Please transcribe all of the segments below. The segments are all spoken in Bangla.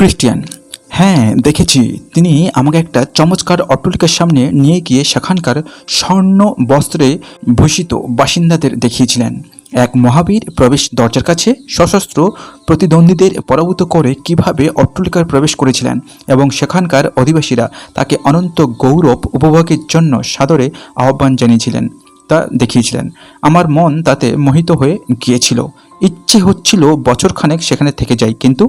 ক্রিস্টিয়ান হ্যাঁ দেখেছি। তিনি আমাকে একটা চমৎকার অট্টলিকার সামনে নিয়ে গিয়ে সেখানকার স্বর্ণ বস্ত্রে ভূষিত বাসিন্দাদের দেখিয়েছিলেন। এক মহাবীর প্রবেশ দরজার কাছে সশস্ত্র প্রতিদ্বন্দ্বীদের পরাভূত করে কীভাবে অট্টলিকার প্রবেশ করেছিলেন এবং সেখানকার অধিবাসীরা তাকে অনন্ত গৌরব উপভোগের জন্য সাদরে আহ্বান জানিয়েছিলেন, তা দেখিয়েছিলেন। আমার মন তাতে মোহিত হয়ে গিয়েছিল। ইচ্ছে হচ্ছিল বছরখানেক সেখানে থেকে যাই, কিন্তু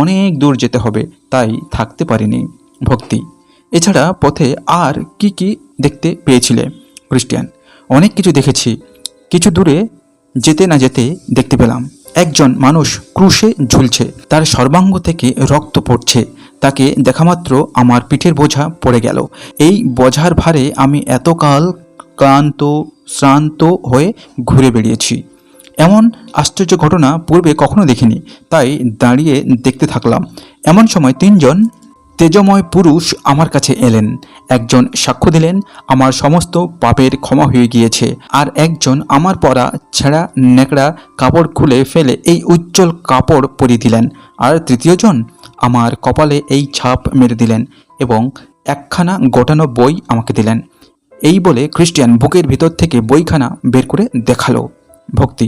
অনেক দূর যেতে হবে, তাই থাকতে পারিনি ভক্তি। এছাড়া পথে আর কি কি দেখতে পেয়েছিলে ক্রিস্টিয়ান অনেক কিছু দেখেছি, কিছু দূরে যেতে না যেতে দেখতে পেলাম। একজন মানুষ ক্রুশে ঝুলছে, তার সর্বাঙ্গ থেকে রক্ত পড়ছে, তাকে দেখামাত্র আমার পিঠের বোঝা পড়ে গেল। এই বোঝার ভারে আমি এতকাল ক্লান্ত, শ্রান্ত হয়ে ঘুরে বেরিয়েছি এমন আশ্চর্য ঘটনা পূর্বে কখনো দেখিনি, তাই দাঁড়িয়ে দেখতে থাকলাম। এমন সময় তিনজন তেজময় পুরুষ আমার কাছে এলেন। একজন সাক্ষ্য দিলেন, আমার সমস্ত পাপের ক্ষমা হয়ে গিয়েছে। আর একজন আমার পরা ছেঁড়া নেকড়া কাপড় খুলে ফেলে এই উজ্জ্বল কাপড় পরিয়ে দিলেন। আর তৃতীয়জন আমার কপালে এই ছাপ মেরে দিলেন এবং একখানা গোটানো বই আমাকে দিলেন। এই বলে খ্রিস্টিয়ান বুকের ভিতর থেকে বইখানা বের করে দেখাল। ভক্তি।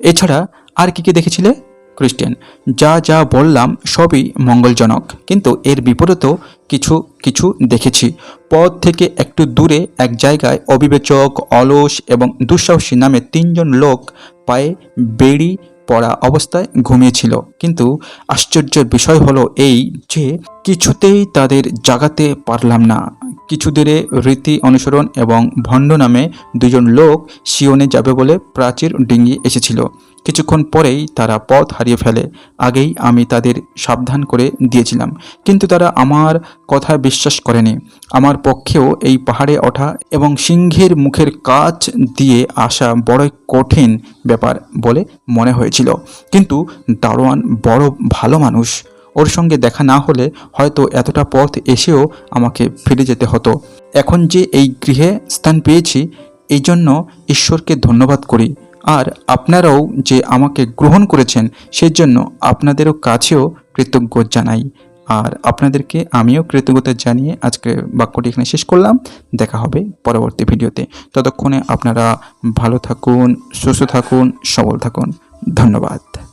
এছাড়া আর কি কি দেখেছিলে? খ্রিস্টিয়ান যা যা বললাম সবই মঙ্গলজনক, কিন্তু এর বিপরীতেও কিছু কিছু দেখেছি। পথ থেকে একটু দূরে এক জায়গায় অবিবেচক, অলস এবং দুঃসাহসী নামে তিনজন লোক পায়ে বেড়ি পড়া অবস্থায় ঘুমিয়েছিল। কিন্তু আশ্চর্যের বিষয় হলো এই যে, কিছুতেই তাদের জাগাতে পারলাম না। কিছু দূরে রীতি অনুসরণ এবং ভণ্ড নামে দুজন লোক সিওনে যাবে বলে প্রাচীর ডিঙ্গি এসেছিল। কিছুক্ষণ পরেই তারা পথ হারিয়ে ফেলে। আগেই আমি তাদের সাবধান করে দিয়েছিলাম। কিন্তু তারা আমার কথা বিশ্বাস করেনি। আমার পক্ষেও এই পাহাড়ে ওঠা এবং সিংহের মুখের কাজ দিয়ে আসা বড়ই কঠিন ব্যাপার বলে মনে হয়েছিল। কিন্তু দারোয়ান বড় ভালো মানুষ। ওর সঙ্গে দেখা না হলে হয়তো এতটা পথ এসেও আমাকে ফিরে যেতে হতো। এখন যে এই গৃহে স্থান পেয়েছি, এই জন্য ঈশ্বরকে ধন্যবাদ করি। আর আপনারাও যে আমাকে গ্রহণ করেছেন, সেই জন্য আপনাদেরও কাছেও কৃতজ্ঞ জানাই। আর আপনাদেরকে আমিও কৃতজ্ঞতা জানিয়ে আজকে বাক্যটি এখানে শেষ করলাম। দেখা হবে পরবর্তী ভিডিওতে। ততক্ষণে আপনারা ভালো থাকুন, সুস্থ থাকুন, সবল থাকুন। ধন্যবাদ।